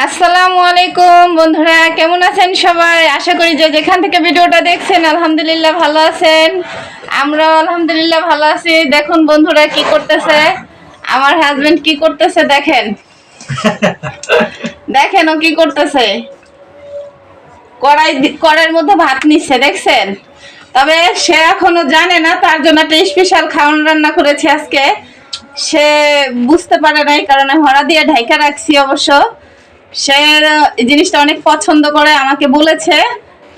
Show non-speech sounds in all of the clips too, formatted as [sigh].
আসসালামু আলাইকুম বন্ধুরা কেমন আছেন সবাই? আশা করি যে যেখান থেকে ভিডিওটা দেখছেন আলহামদুলিল্লাহ ভালো আছেন। আমরাও আলহামদুলিল্লাহ ভালো আছি। দেখুন বন্ধুরা কি করতেছে। আমার হাজবেন্ড কি করতেছে দেখেন। [laughs] দেখেন ও কি করতেছে। কড়াই কড়াইয়ের মধ্যে ভাত নিচ্ছে দেখছেন? তবে সে এখনও জানে না তার জন্য একটা স্পেশাল খাওয়ান রান্না করেছি আজকে। সে বুঝতে পারে নাই কারণ হরা দিয়ে ঢাইকা রাখছি অবশ্য। সে জিনিসটা অনেক পছন্দ করে আমাকে বলেছে।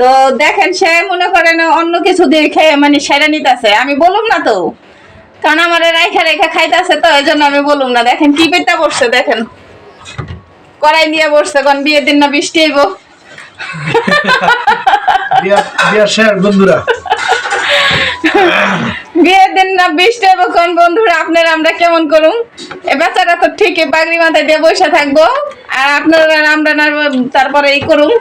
তো দেখেন সে মনে করেন অন্য কিছু দিয়ে খেয়ে মানে সেরা নিতেছে। আমি বলুম না তো কারণ আমার রাইখা রেখা খাইতেছে তো এই জন্য আমি বলুম না। দেখেন কি পেটা বসছে দেখেন। কড়াই নিয়ে বসছে কারণ বিয়ের দিন না বৃষ্টি আইব বন্ধুরা। বিয়ের দিন না বৃষ্টি আইব কোন বন্ধুরা আপনারা আমরা কেমন করুন এ বাচ্চাটা তো ঠিকই পাগড়ি মাথায় দিয়ে বসে থাকব। আর আপনারা আমরা তারপরে এই করুম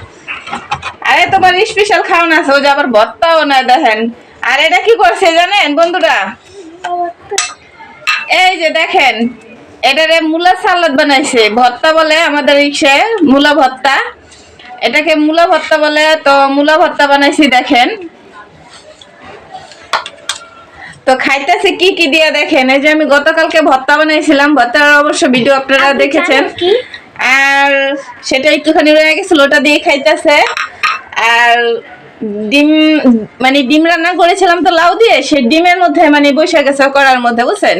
আরে তোমার স্পেশাল খাওয়ান আছে ওই যে আবার ভর্তাও না দেখেন। আর এটা কি করছে জানেন বন্ধুরা? এই যে দেখেন এটারে মূলা সালাদ বানাইছে। ভর্তা বলে আমাদের ইসে মূলা ভর্তা। এটাকে মূলা ভর্তা বলে তো মূলা ভর্তা বানাইছি দেখেন। তো খাইতেছে কি কি দিয়ে দেখেন এই যে আমি গতকালকে ভর্তা বানাইছিলাম ভর্তার অবশ্য ভিডিও আপনারা দেখেছেন। আর সেটা একটুখানি রয়ে গেছিল ওটা দিয়ে খাইতেছে। আর ডিম মানে ডিম রান্না করেছিলাম তো লাউ দিয়ে সে ডিমের মধ্যে মানে বসে গেছে করার মধ্যে বুঝছেন?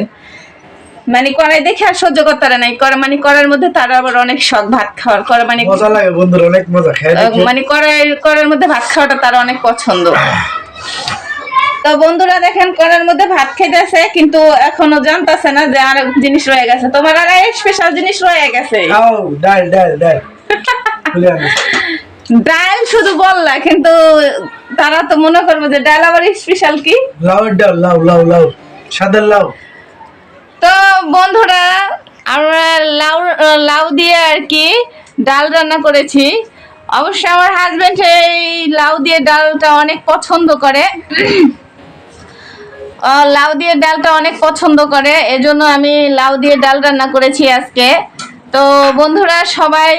মানে কড়াই দেখে আর সহ্য করতে পারে নাই কড়া মানে কড়ার মধ্যে তার আবার অনেক শখ ভাত খাওয়ার কড়া মানে মজা লাগে বন্ধুরা অনেক মজা খেয়ে মানে কড়াই কড়ার মধ্যে ভাত খাওয়াটা তার অনেক পছন্দ। [sighs] তো বন্ধুরা দেখেন কড়ার মধ্যে ভাত খেতেছে কিন্তু এখনও জানতাছে না যে আর জিনিস রয়ে গেছে। তোমার আর স্পেশাল জিনিস রয়ে গেছে। ডাল ডাল ডাল। ডাল শুধু বললা কিন্তু তারা তো মনে করবে যে ডাল আবার স্পেশাল কি? লাউয়ের ডাল লাউ লাউ লাউ। সাদের লাউ। তো বন্ধুরা আমরা লাউ লাউ দিয়ে আর কি ডাল রান্না করেছি। অবশ্য আমার হাজবেন্ড এই লাউ দিয়ে ডালটা অনেক পছন্দ করে। লাউ দিয়ে ডালটা অনেক পছন্দ করে এজন্য আমি লাউ দিয়ে ডাল রান্না করেছি আজকে। তো বন্ধুরা সবাই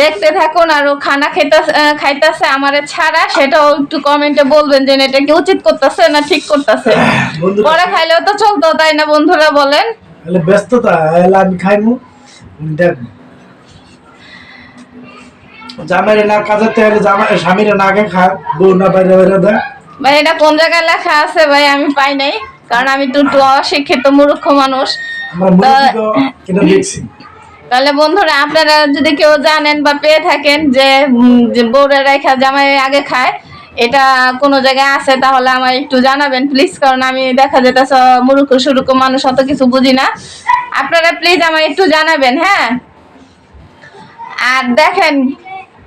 দেখতে থাকুন আর খানা খেতে খাইতেছে আমার ছাড়া সেটাও একটু কমেন্টে বলবেন যে এটা কি উচিত করতেছে না ঠিক করতেছে। [laughs] পরে খাইলেও তো চলতো তাই না বন্ধুরা বলেন? তাহলে ব্যস্ততা আমি খাইমু জামাইরে না কাজাতে হলে জামাই স্বামীরে না আগে খা বউ না বাইরে বাইরে দেয়। ভাই এটা কোন জায়গায় লেখা আছে ভাই? আমি পাই নাই কারণ আমি তো একটু অশিক্ষিত মূর্খ মানুষ। তাহলে বন্ধুরা আপনারা যদি কেউ জানেন বা পেয়ে থাকেন যে বউরা রেখা জামাই আগে খায় এটা কোনো জায়গায় আছে তাহলে আমার একটু জানাবেন প্লিজ কারণ আমি দেখা যেতেছে মুরুখ সুরুখ মানুষ অত কিছু বুঝি না। আপনারা প্লিজ আমার একটু জানাবেন হ্যাঁ? আর দেখেন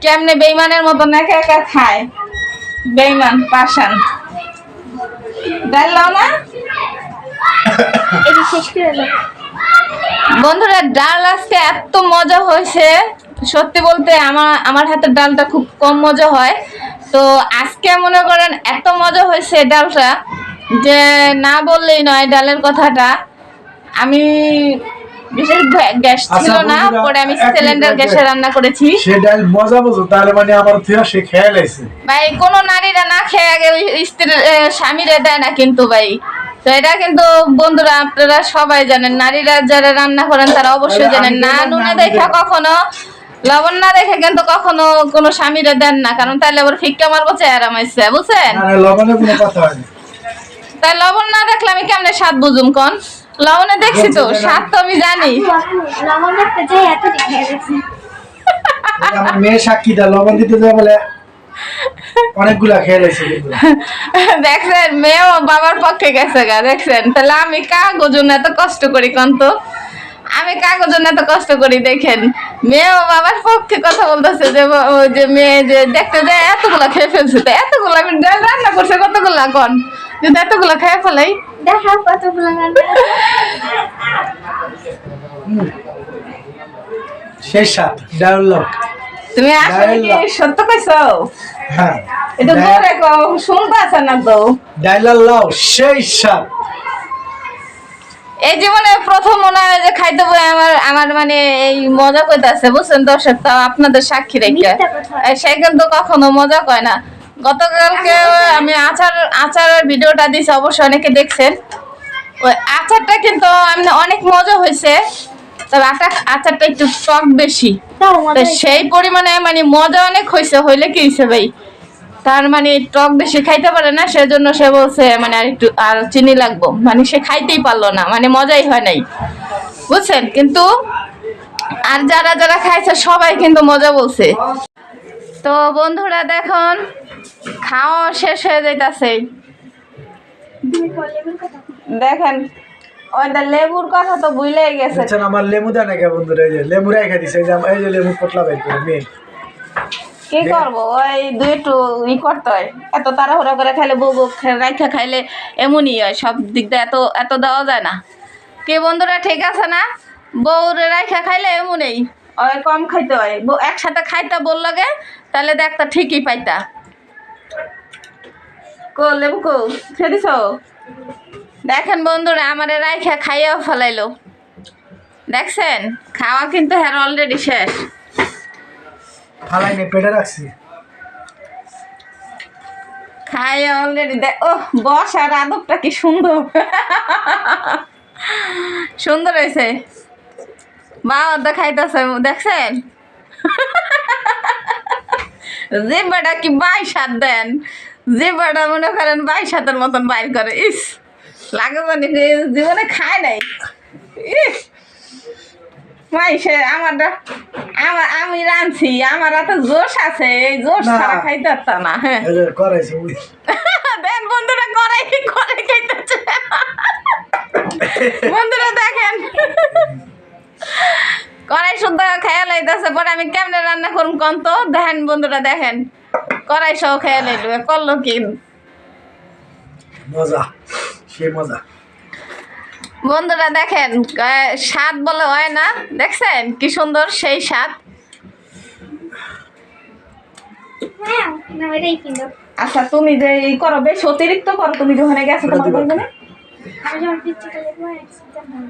কেমনে বেইমানের মতন একা একা খায়। বেইমান পাশান দেখলাম না। এটা শেষ করে বন্ধুরা ডাল আজকে এত মজা হয়েছে। সত্যি বলতে আমার আমার হাতের ডালটা খুব কম মজা হয়। তো আজকে মনে করেন এত মজা হয়েছে ডালটা যে না বললেই নয় ডালের কথাটা। আমি বিশেষ গ্যাস ছিল আচ্ছা, না পরে আমি সিলিন্ডার গ্যাসে রান্না করেছি। সে ডাল মজা বোঝো তাহলে মানে আমার থিয়া সে খেয়াল আইছে ভাই কোনো নারীরা না খেয়ে আগে স্ত্রী স্বামীরা দেয় না কিন্তু ভাই। তো এটা কিন্তু বন্ধুরা আপনারা সবাই জানেন নারীরা যারা রান্না করেন তারা অবশ্যই জানেন। না নুনে দেখা কখনো লবণ না দেখে কিন্তু কখনো কোনো স্বামীরা দেন না। কারণ তাহলে আবার ফিক্কা মারবো চেহারা মাইছে বুঝছেন? তাই লবণ না দেখলে আমি কেমনে স্বাদ বুঝুম কোন? লবণে দেখছি তো যে না। স্বাদ তো আমি জানি। লবণ রাখতে যাই এত দেখে গেছে। এই আমার মেয়ে সাক্ষী দা লবণ দিতে যায় বলে অনেকগুলা খেয়ে রয়েছে দেখছেন মেয়েও বাবার পক্ষে গেছে গা দেখছেন? তাহলে আমি কাগজ এত কষ্ট করি কোন তো? আমি কাগজ এত কষ্ট করি দেখেন। মেয়েও বাবার পক্ষে কথা বলতেছে যে ওই যে মেয়ে যে দেখতে যায় এতগুলা খেয়ে ফেলছে তো এতগুলো আমি রান্না করছে কতগুলা কন? যদি এতগুলা খেয়ে ফেলাই। কতগুলো সেই সাত ডাল তুমি আসলে কি সত্য কইছো? হ্যাঁ এটা কও শুনতে আছে না তো সেই এই জীবনে প্রথম মনে হয় যে খাইতে বই আমার আমার মানে এই মজা কইতাছে বুঝছেন? দর্শক তাও আপনাদের সাক্ষী রেখে। সে কিন্তু কখনো মজা কয় না। গতকালকে আমি আচার আচারের ভিডিওটা দিছি অবশ্যই অনেকে দেখছেন। ওই আচারটা কিন্তু অনেক মজা হয়েছে তবে আচার আচারটা একটু টক বেশি। সেই পরিমাণে মানে মজা অনেক হয়েছে হইলে কি হয়েছে ভাই? তার মানে টক বেশি খাইতে পারে না সেজন্য সে বলছে মানে আর একটু আর চিনি লাগবো। মানে সে খাইতেই পারল না মানে মজাই হয় নাই। বুঝছেন? কিন্তু আর যারা যারা খাইছে সবাই কিন্তু মজা বলছে। তো বন্ধুরা দেখুন খাওয়া শেষ হয়ে যাইতাছে। দেখেন ওইটা লেবুর কথা তো ভুলেই গেছে। আমার লেবু দেয় না কে বন্ধুরা? এই যে লেবু রেখে দিছে এই যে লেবু পটলা বের করে মেয়ে। কি করব? ওই ই করতে হয়। এত তাড়াহুড়া করে খাইলে বউ বউ রাইখা খাইলে এমনই হয় সব দিক দিয়ে এত এত দেওয়া যায় না। কি বন্ধুরা ঠিক আছে না? বউরে রাইখা খাইলে এমনই। ওই কম খাইতে হয়। একসাথে খাইতে বল লাগে তাহলে দেখতা ঠিকই পাইতা। কো লেবু কো খেয়ে দিছ? দেখেন বন্ধুরা আমারে রাইখা খাইয়াও ফেলাইলো। দেখছেন? খাওয়া কিন্তু হ্যাঁ অলরেডি শেষ। ফালাই পেটে রাখছি। খাই অলরেডি দেখ ও বস আর আদবটা কি সুন্দর। সুন্দর হয়েছে। মা অর্ধা খাইতেছে দেখছেন? জিব্বাটা কি বাই সাত দেন? জিব্বাটা মনে করেন বাই সাতের মতন বাইর করে ইস লাগে মানে জীবনে খায় নাই। ইস মাইসে আমারটা আমার আমি রাঁধছি আমার এত জোশ আছে এই জোশ না। ছাড়া খাইতে পারতাম না হ্যাঁ। যে [laughs] দেন বন্ধুরা করে করে খাইতেছে [laughs] বন্ধুরা দেখেন। কড়াই শুদ্ধ খেয়াল লাইতেছে পরে আমি কেমনে রান্না করুন কোন তো? দেখেন বন্ধুরা দেখেন। কড়াই সহ খেয়াল লাইলবে করল কি? মজা সে মজা। বন্ধুরা দেখেন স্বাদ বলে হয় না দেখছেন? কি সুন্দর সেই স্বাদ। হ্যাঁ আচ্ছা তুমি যে এই করো বেশ অতিরিক্ত করো তুমি যখন গেছো তোমার। বলবে না।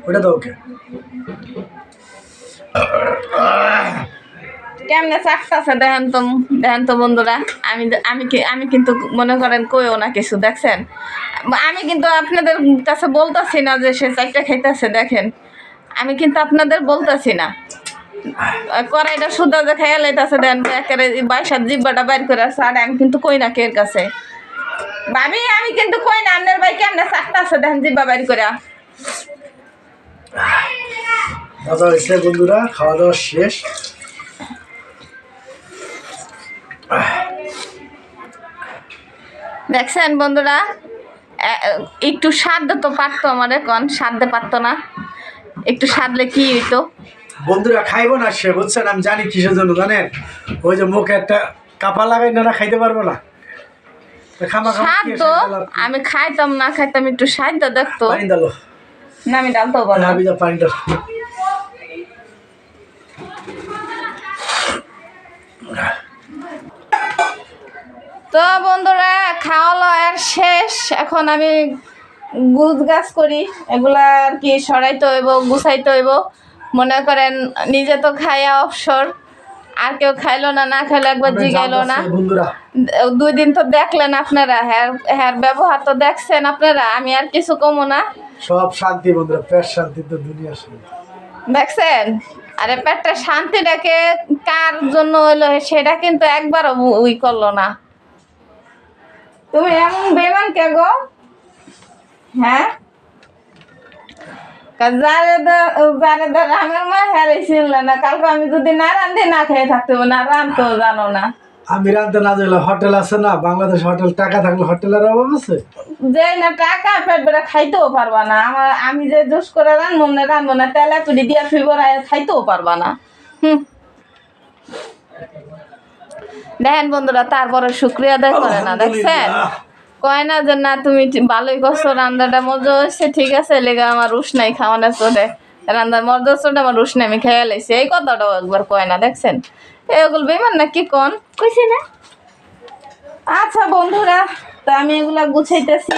ওটা দাও কেমনে চাকতাছে দেখেন তো দেখেন তো বন্ধুরা, আমি আমি আমি কিন্তু মনে করেন কইও না কিছু, দেখছেন? আমি কিন্তু আপনাদের কাছে বলতাছি না যে সে চারটা খাইতেছে, দেখেন। আমি কিন্তু আপনাদের বলতাছি না। কড়াইটা সুদা যে খাইয়া লাইতাছে দেন একেবারে বাইসার জিব্বাটা বাইর করে আছে, আর আমি কিন্তু কই না কের কাছে। ভাবি, আমি কিন্তু কই না, আপনার ভাই কেমনে চাকতাছে দেখেন জিব্বা বাইর করে মজা হয়েছে বন্ধুরা খাওয়া দাওয়া শেষ। দেখছেন বন্ধুরা একটু সাধ্য তো পারতো আমার এখন সাধ্যে পারতো না। একটু সাধলে কি হইতো? বন্ধুরা খাইবো না সে বুঝছেন? আমি জানি কিসের জন্য জানেন? ওই যে মুখে একটা কাপা লাগাই না খাইতে পারব না। তো? আমি খাইতাম না খাইতাম একটু সাধ্য দেখতো। না আমি ডালতো পারব না। পানি ডাল তো বন্ধুরা খাওয়া লওয়ার শেষ। এখন আমি গুছ গাছ করি। এগুলা আর কি সরাইতে হইব গুছাইতে হইব। মনে করেন নিজে তো খাইয়া অবসর। আর কেউ খাইলো না না খাইলো একবার জিগাইলো না। দুই দিন তো দেখলেন আপনারা হ্যার হ্যার ব্যবহার তো দেখছেন আপনারা। আমি আর কিছু কমো না। সব শান্তি বন্ধুরা পেট শান্তি তো দুনিয়া শান্তি। দেখছেন? আরে পেটটা শান্তি শান্তিটাকে কার জন্য হইল সেটা কিন্তু একবারও উই করল না। তুমি এমন বেমান কে গো? হ্যাঁ? যারে যারে ধর আমার মা না কালকে আমি যদি না রান্ধি না খেয়ে থাকতে না রান্ধতে জানো না। আমি না যাইলে হোটেল আছে না বাংলাদেশ হোটেল টাকা থাকলে হোটেলের অভাব আছে? যে না টাকা পেট বেড়ে খাইতেও পারবা না। আমার আমি যে জোস করে রানবো না রানবো না তেলে তুলি দিয়া ফিবর খাইতেও পারবা না। হুম। দেখেন বন্ধুরা তারপরে শুক্রিয়া আদায় করে না দেখছেন। কয় না যে না তুমি ঠিক- ভালোই করছ রান্নাটা মজা হয়েছে ঠিক আছে লেগে আমার রুশ নাই খাওয়ানোর চোটে। রান্নার মজা চোটে আমার রুশ নাই আমি খেয়ে লাইছি। এই কথাটাও একবার কয় না দেখছেন? এগুলো বেমান না কি কন? কইছে না? আচ্ছা বন্ধুরা তো আমি এগুলা গুছাইতেছি।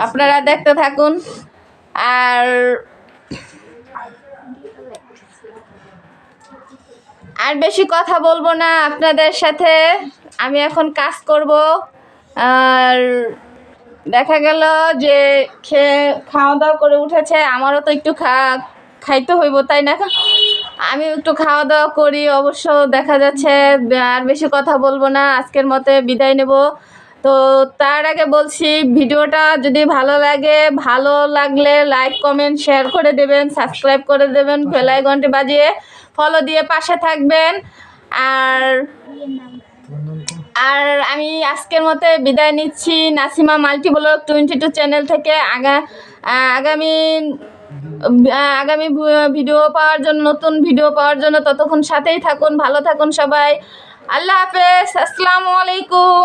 আপনারা দেখতে থাকুন। আর আর বেশি কথা বলব না আপনাদের সাথে। আমি এখন কাজ করব। আর দেখা গেল যে খেয়ে খাওয়া দাওয়া করে উঠেছে, আমারও তো একটু খা, খাইতে হইব, তাই না? আমি একটু খাওয়া দাওয়া করি, অবশ্য দেখা যাচ্ছে, আর বেশি কথা বলব না, আজকের মতে বিদায় নেব। তো তার আগে বলছি, ভিডিওটা যদি ভালো লাগে, ভালো লাগলে লাইক কমেন্ট শেয়ার করে দেবেন সাবস্ক্রাইব করে দেবেন বেলাই ঘন্টি বাজিয়ে ফলো দিয়ে পাশে থাকবেন। আর আর আমি আজকের মতে বিদায় নিচ্ছি। Nasima multi blog twenty two channel থেকে। আগা আগামী আগামী ভিডিও পাওয়ার জন্য, নতুন ভিডিও পাওয়ার জন্য ততক্ষণ সাথেই থাকুন, ভালো থাকুন সবাই। আল্লাহ হাফেজ, আসসালামু আলাইকুম।